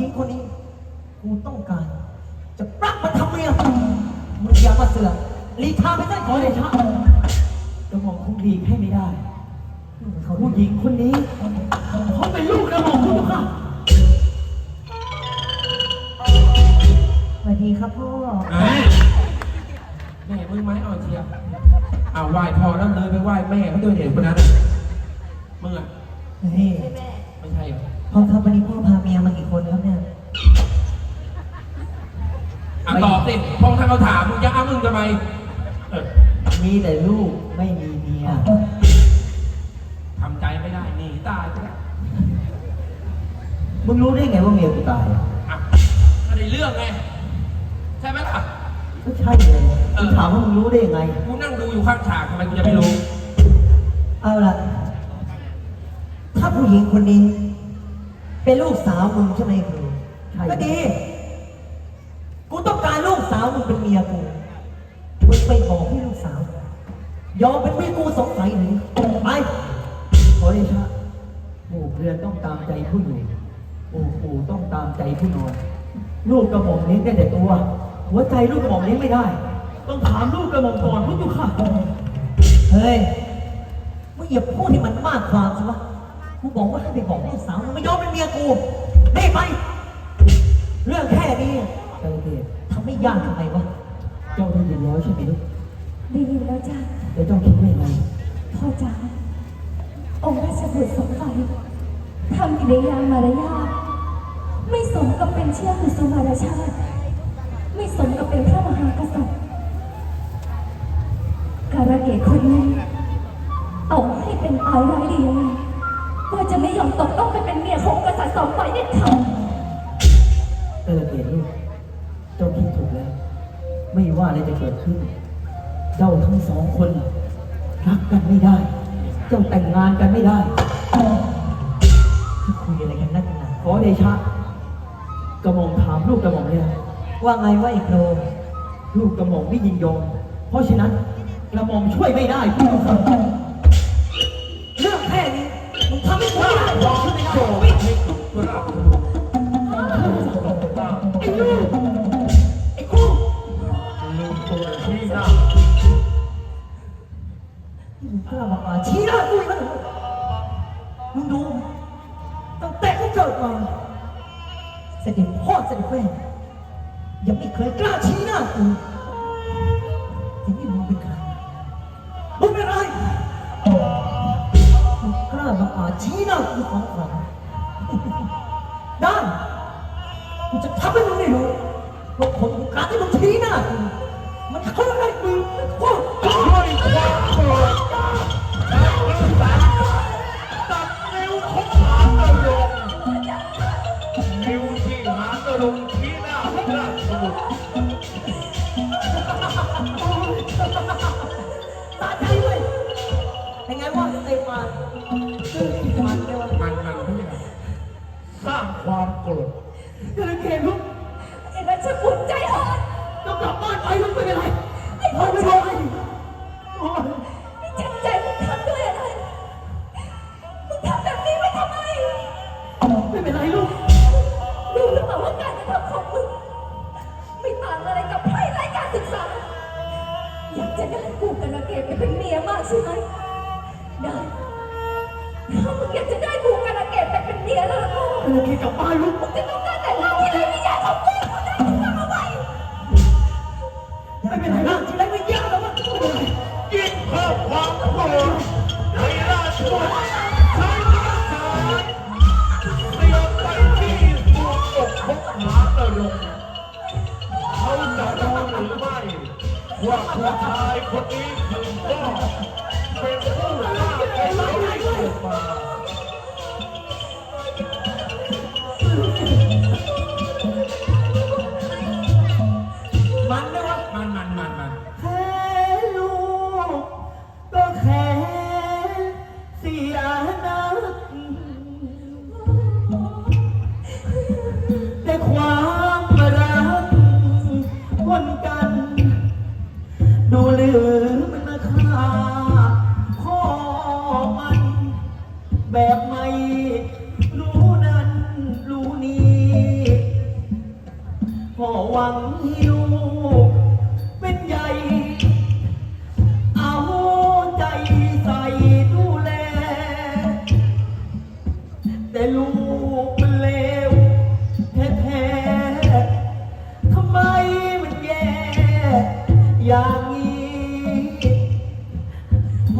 หญิงคนนี้ กูต้องการ จะปรักมันทำเมียมึงอย่ามาเสือกลีทางไปได้ขขออเดเลยชะกระหม่อมคงดีให้ไม่ได้ ผู้หญิงคนนี้เขาเป็นลูกกระหม่อมคุณค่ะสวัสดีครับพ่อเอ้ยแม่มึงไหมเอาเชียร์เอาไหว้พอแล้วเลยไปไหว้แม่เขาด้วยเห็นคนนั้น เออมีแต่ลูกไม่มีเมียทำใจไม่ได้หนีตายไปแล้วมึงรู้ได้ไงว่าเมียกูตายอะก็ได้เรื่องไง ใช่ไหมล่ะ ก็ใช่เลยกูถามว่ามึงรู้ได้ยังไง กูนั่งดูอยู่ข้างฉากทำไมกูจะไม่รู้ เอาล่ะ ถ้าผู้หญิงคนนี้ เป็นลูกสาวมึงใช่ไหมครูใช่ก็ดี กูต้องการลูกสาวมึงเป็นเมียกูมึง ไปบอกให้ลูกสาว ยอมเป็นเมียกูสงสัยหรือไปขอเดชะหมู่เรือนต้องตามใจผู้อยู่หมู่ปู่ต้องตามใจผู้นอนลูกกระหม่อมเลี้ยงได้แต่ตัว หัวใจลูกกระหม่อมเลี้ยงไม่ได้ ต้องถามลูกกระหม่อมก่อนพุทธค่ะเฮ้ยมึงอย่าพูดให้มันมากความสิวะกูบอกว่าให้ไปบอกลูกสาวมึงไม่ยอมเป็นเมียกูได้ไป เรื่องแค่นี้เจ้าเดชทำไม่ยากทำไมวะ เจ้าได้ยินแล้วใช่ไหมลูกได้ยินแล้วจ้ะแล้วเจ้าคิดว่ายังไงพ่อจ๋าองค์ราชบุตรสมบัติทำกิริยามารยาทไม่สมกับเป็นเชื้อคือสมารชาติ ไม่สมกับเป็นพระมหากษัตริย์ การะเกดคนนี้ต่อให้เป็นอายร้ายดียังไงก็จะไม่ยอมตกต้องไปเป็นเมียของกษัตริย์สองฝ่ายเด็ดขาดเออเดชลูก อะไรจะเกิดขึ้น เจ้าทั้งสองคน รักกันไม่ได้ เจ้าแต่งงานกันไม่ได้ที่คุยอะไรกันนักหนาขอเดชะกระหม่อมถามลูกกระหม่อมเนี่ยว่าไงว่าไอ้โครลูกกระหม่อมไม่ยินยอมเพราะฉะนั้นกระหม่อมช่วยไม่ได้พี่ครับเรื่องแค่นี้มึงทำให้กูไม่ได้หรอกใช่ไหมล่ะไม่ให้กูเพื่อเอาดูไอ้ลูก พ่อเสด็จแม่ยังไม่เคยกล้าชี้หน้ากูทีนี้มึงเป็นใครมึงเป็นอะไรมึงกล้ามาป่าชี้หน้ากูของ สร้างความโกรธเดินเกลูกไอ้ราชบุตรใจอ่อนต้องกลับบ้านไปลูกไม่เป็นไรไอ้พ่พ่ออไม่จ๋าเป็นไรโอ้ยนี่จิตใจมึงทำด้วยอะไรมึงทำแบบนี้ไว้ทำไมไม่เป็นไรลูกรู้หรือเปล่าว่าการกระทำของมึงไม่ต่างอะไรกับไพร่ไร้การศึกษาอยากจะได้กูกันเกตไปเป็นเมียมากใช่ไหมได้ถ้ามึงอยากจะได้กูกัน เมียแล้วก็เดินเกกลับบ้านลูกมึงจะต้องการแต่งงานที่ไรวิญญาณของกูคนนั้นมึงทำเอาไว้ไม่เป็นไรลูกทีไรไม่ยากแล้ววะยิ่งเพิ่มความโกรธให้ราชบุตรใช้ทหาเตรียมไปที่ตัวอกของหาตะลงเขาจะรู้หรือไม่ว่าผู้ชายคนนี้คือพ่อ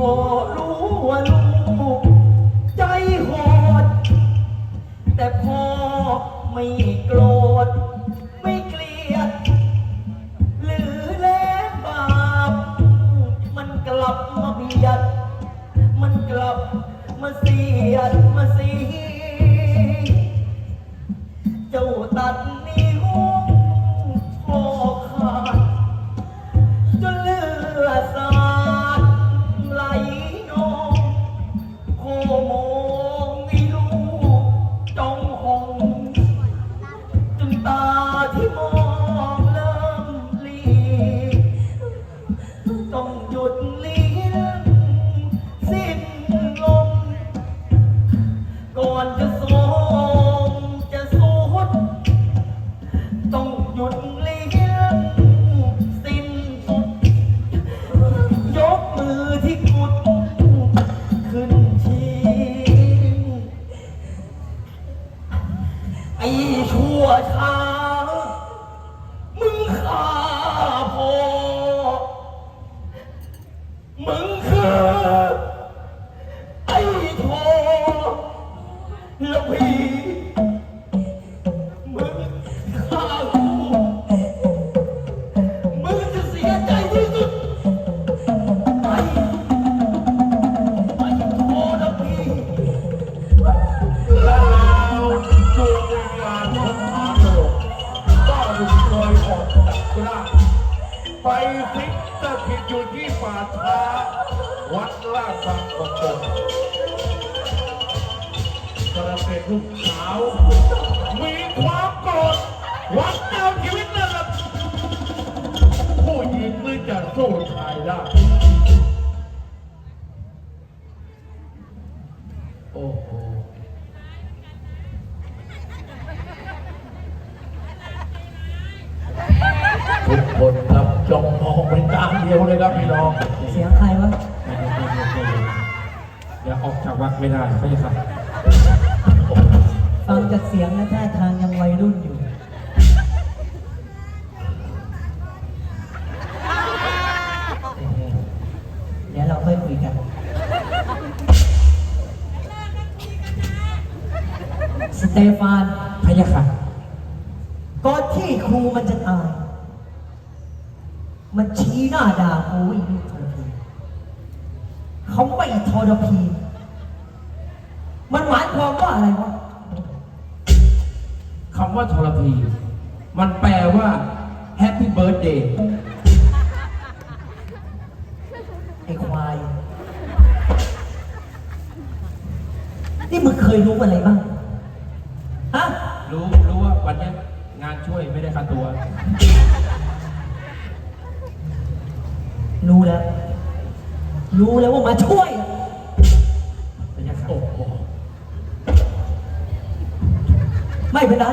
พอรู้ว่าลูกใจโหด แต่พ่อไม่โกรธ ไม่เกลียด หรือแล้วบาป มันกลับมาเบียด มันกลับมาเสียดมาเสีเที่ สิงสถิตอยู่ที่ป่าช้าวัดลาดบางประกงกระเป็นลูกสาว มีความโกรธวัดเอาชีวิตนั่นแหละผู้หญิงหรือจะสู้ชายได้ เป็นตาเดียวเลยครับพี่น้องเสียงใครวะเดี๋ยวออกจากวัดไม่ได้ไม่ใช่ครับฟังจากเสียงและท่าทางยังวัยรุ่นอยู่เดี๋ยวเราค่อยคุยกัน สเตฟานพะยะค่ะก่อนที่ครูมันจะตาย มันชี้หน้าด่าครูอีกลูกทรพีเขาไม่ทรพี มันหมายความว่าอะไรวะคำว่าทรพี มันแปลว่า Happy Birthday ไอ้ควาย นี่มึงเคยรู้อะไรบ้าง ฮะ รู้ รู้ว่าวันเนี้ยงานช่วยไม่ได้ค่าตัว รู้แล้ว รู้แล้วว่ามาช่วยพะยะค่ะโอ้โหไม่เป็นไร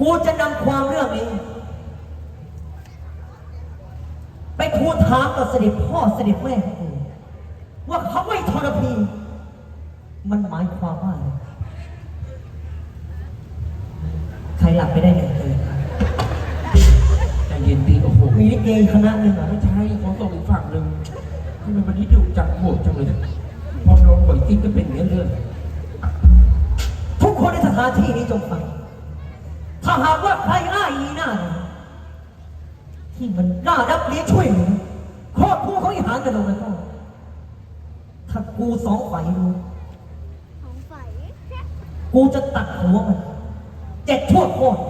กูจะนำความเรื่องนี้ ไปทูลถามกับเสด็จพ่อเสด็จแม่ของกูว่าเขาไม่ทรพี มันหมายความว่าอะไรใครหลับไปได้หนึ่ง มีลิเกคณะหนึ่งเหรอไม่ใช่เขาส่งอีกฝั่งหนึ่งทำไมวันนี้ดุจังโหดจังเลยเนี่ยพอโดนบ่อยจริงก็เป็นอย่างนี้เรื่องทุกคนในสถานที่นี้จงฟัง ถ้าหากว่าใครอ้ายอีหน้าไหนที่มันกล้ารับเลี้ยงช่วยเหลือครอบครัวของอีหานกันลงแล้วก็ถ้ากูสองฝ่ายรู้กูจะตัดหัวมัน เจ็ดชั่วโคตร